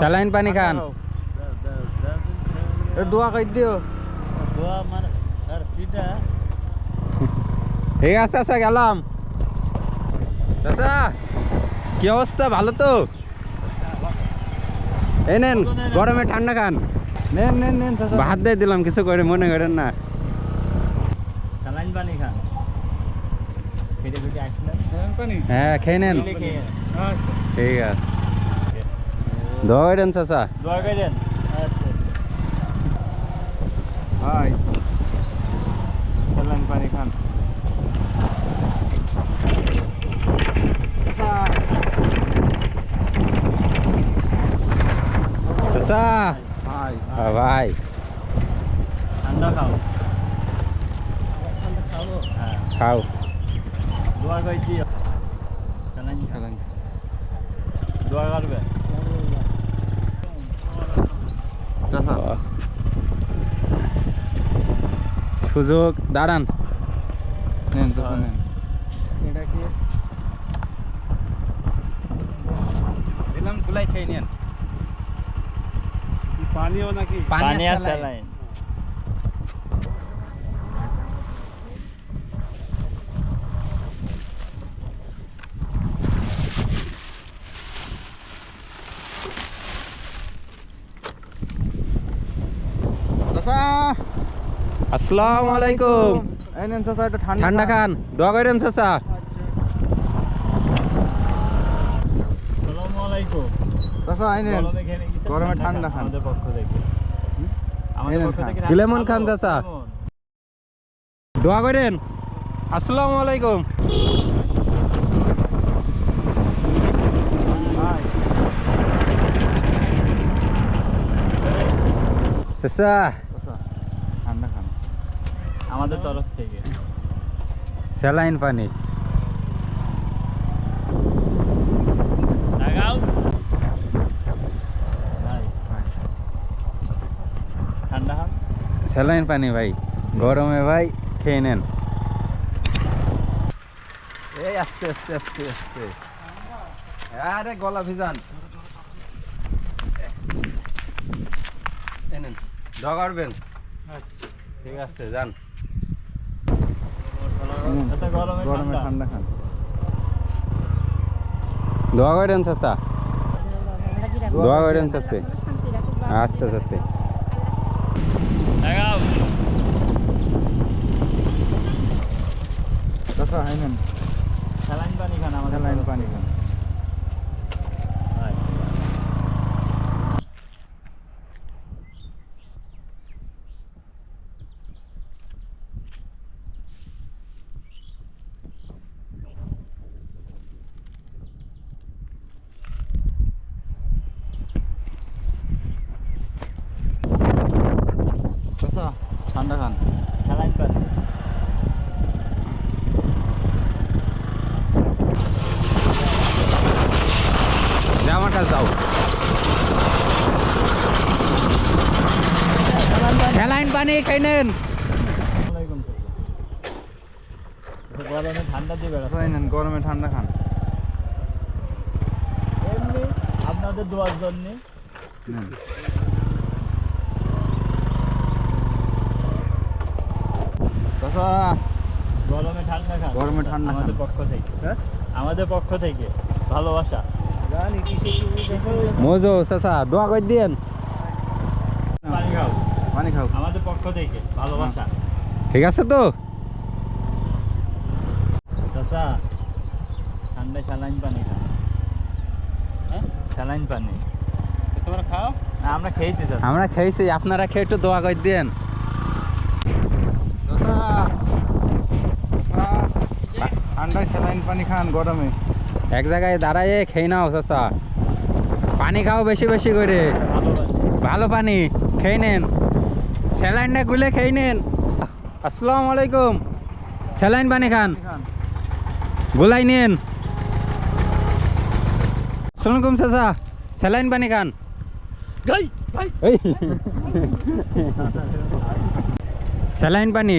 Saline পানি খান। দোয়া খাই দিও। দোয়া মানে আর পিঠা। ঠিক আছে চাচা গেলাম। চাচা কি অবস্থা? ভালো তো? এই নেন গরমে ঠান্ডা খান। নেন নেন নেন ভাত দিয়ে দিলাম কিছু করে মনে করেন না। স্যালাইন পানি খান। হ্যাঁ খেয়ে নেন। আচ্ছা ঠিক আছে। দোয়া করেন চাচা। দোয়া করেন। আচ্ছা হাই। স্যালাইন পানি খান। চাচা। হাই। হ্যাঁ ভাই। ঠান্ডা খাও। খাও। দোয়া করে দিও স্যালাইন খান স্যালাইন দোয়া করবে চাচা সুযোগ দাঁড়ান। নেন নেন। এটা কি? দিলাম গুলাই নেন পানিও নাকি? পানি আছে। স্যালাইন চাচা আসসালামু আলাইকুম। ঠান্ডা ঠান্ডা খান। দোয়া করেন চাচা। আসসালামু আলাইকুম। চাচা এই গরমে ঠান্ডা খান। আমাদের পক্ষ থেকে। আমাদের পক্ষ থেকে লেমন খান চাচা? দোয়া করেন। আসসালামু আলাইকুম। চাচা আমাদের তরফ থেকে। স্যালাইন পানি। লাগাও। ঠান্ডা স্যালাইন পানি ভাই। গরমে ভাই খেয়ে নেন। এই আস্তে আস্তে আস্তে আস্তে। আরে গলা ভিজান। এই নেন ঠিক আছে যান। গরমে ঠান্ডা। খান। দোয়া করেন চাচা। দোয়া করেন চাচে। আচ্ছা চাচে। লাগাও চাচা এই নেন স্যালাইন পানি খান আমাদের স্যালাইন পানি খান ভাই। চাচা ঠান্ডা খান। স্যালাইন পানি জামাটা যাও স্যালাইন পানি খাই নেন। আসসালামাইকুম চাচা। গরমে ঠান্ডা দিয়ে বেড়াচ্ছে চাচা এই নেন গরমে ঠান্ডা খান। এমনি আপনাদের দোয়ার জন্য চাচা গরমে ঠান্ডা খান। গরমে ঠান্ডা আমাদের পক্ষ থেকে। হ্যাঁ? আমাদের পক্ষ থেকে। ভালোবাসা। জানি মজো চাচা দোয়া করে দিন পানি খাও। পানি খাও। আমাদের পক্ষ থেকে ভালোবাসা। ঠিক আছে তো? চাচা ঠান্ডায় স্যালাইন পানি খান। হ্যাঁ? স্যালাইন পানি। তোমরা খাও। আমরা খেয়েছি আমরা খেয়েছি আপনারা খেয়ে একটু দোয়া করে দেন চাচা চাচা, ঠান্ডায় স্যালাইন পানি খান গরমে। এক জায়গায় দাঁড়ায় খেয়ে নাও চাচা। পানি খাও বেশি বেশি করে। ভালো পানি খেয়ে নেন। স্যালাইনটা গুলে খেয়ে নেন। আসসালামু আলাইকুম। স্যালাইন পানি খান। গুলাই নেন। আসসালামাইকুম চাচা। স্যালাইন পানি খান। স্যালাইন পানি।